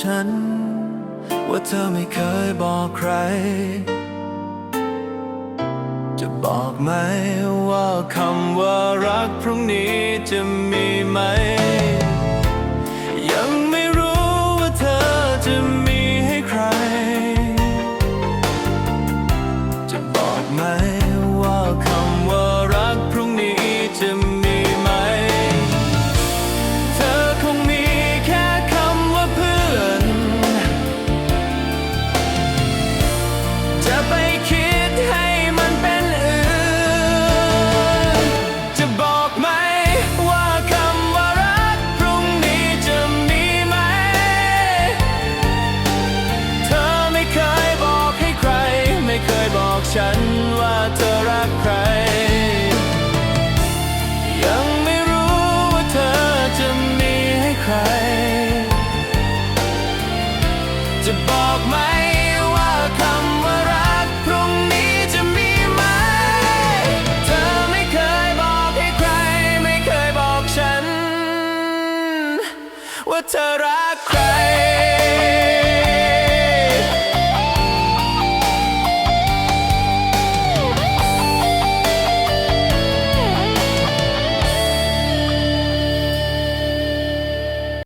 ฉัน ว่าเธอไม่เคยบอกใคร จะบอกไหมว่าคำว่ารักพรุ่งนี้จะมีไหม ยังไม่รู้ว่าเธอจะมีให้ใคร จะบอกไหม เธอรักใคร